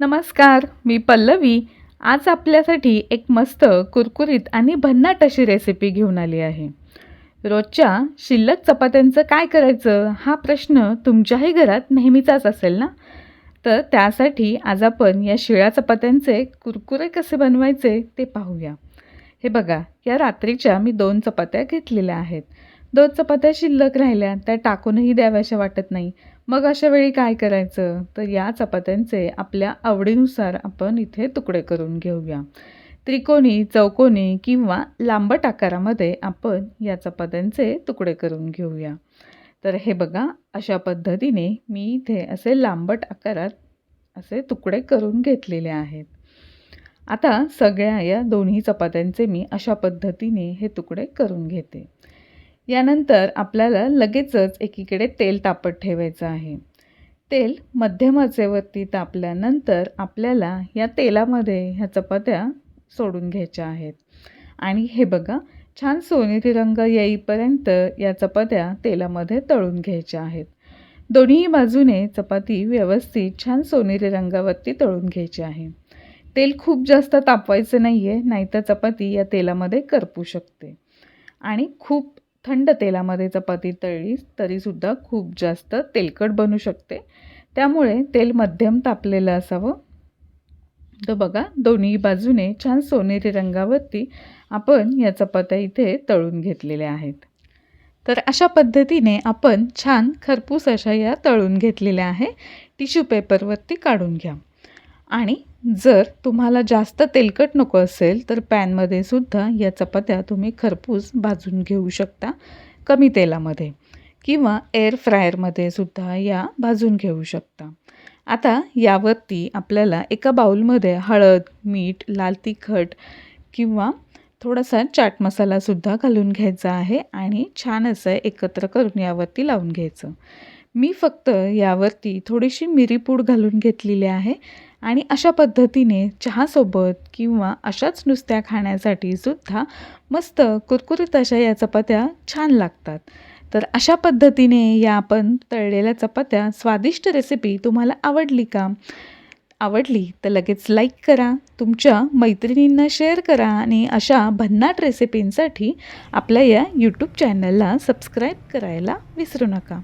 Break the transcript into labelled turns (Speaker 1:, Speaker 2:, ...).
Speaker 1: नमस्कार मी पल्लवी. आज आपल्यासाठी एक मस्त कुरकुरीत आणि भन्नाट अशी रेसिपी घेऊन आली आहे. रोजच्या शिल्लक चपात्यांचं काय करायचं? हा प्रश्न तुमच्याही घरात नेहमीचाच असेल ना? तर त्यासाठी आज आपण या शिळ्या चपात्यांचे कुरकुरे कसे बनवायचे ते पाहूया. हे बघा या रात्रीच्या मी दोन चपात्या घेतलेल्या आहेत. दोन चपात्या शिल्लक राहिल्या त्या टाकूनही द्याव्याशा वाटत नाही. मग अशा वेळी काय करायचं? तर या चपात्यांचे आपल्या आवडीनुसार आपण इथे तुकडे करून घेऊया. त्रिकोणी चौकोनी किंवा लांबट आकारामध्ये आपण या चपात्यांचे तुकडे करून घेऊया. तर हे बघा अशा पद्धतीने मी इथे असे लांबट आकारात असे तुकडे करून घेतलेले आहेत. आता सगळ्या या दोन्ही चपात्यांचे मी अशा पद्धतीने हे तुकडे करून घेते. यानंतर आपल्याला लगेचच एकीकडे तेल तापत ठेवायचं आहे. तेल मध्यम आचेवरती तापल्यानंतर आपल्याला या तेलामध्ये ह्या चपात्या सोडून घ्यायच्या आहेत. आणि हे बघा छान सोनेरी रंग येईपर्यंत या चपात्या तेलामध्ये तळून घ्यायच्या आहेत. दोन्ही बाजूने चपाती व्यवस्थित छान सोनेरी रंगावरती तळून घ्यायची आहे. तेल खूप जास्त तापवायचं नाही आहे नाहीतर चपाती या तेलामध्ये करपू शकते. आणि खूप थंड तेलामध्ये चपाती तळली तरीसुद्धा खूप जास्त तेलकट बनू शकते. त्यामुळे तेल मध्यम तापलेलं असावं. तर बघा दोन्ही बाजूने छान सोनेरी रंगावरती आपण या चपात्या इथे तळून घेतलेल्या आहेत. तर अशा पद्धतीने आपण छान खरपूस अशा या तळून घेतलेल्या आहे. टिश्यू पेपरवरती काढून घ्या. आणि जर तुम्हाला जास्त तेलकट नको असेल तर पॅनमध्ये सुद्धा या चपात्या तुम्ही खरपूस भाजून घेऊ शकता कमी तेलामध्ये किंवा एअर फ्रायरमध्ये सुद्धा या भाजून घेऊ शकता. आता यावरती आपल्याला एका बाऊलमध्ये हळद मीठ लाल तिखट किंवा थोडासा चाट मसालासुद्धा घालून घ्यायचा आहे आणि छान असं एकत्र करून यावरती लावून घ्यायचं. मी फक्त यावरती थोडीशी मिरीपूड घालून घेतलेली आहे. आणि अशा पद्धतीने चहासोबत किंवा अशाच नुसत्या खाण्यासाठी सुद्धा मस्त कुरकुरीत अशा या चपात्या छान लागतात. तर अशा पद्धतीने या आपण तळलेल्या चपात्या स्वादिष्ट रेसिपी तुम्हाला आवडली का? आवडली तर लगेच लाईक करा तुमच्या मैत्रिणींना शेअर करा आणि अशा भन्नाट रेसिपींसाठी आपल्या या यूट्यूब चॅनलला सबस्क्राईब करायला विसरू नका.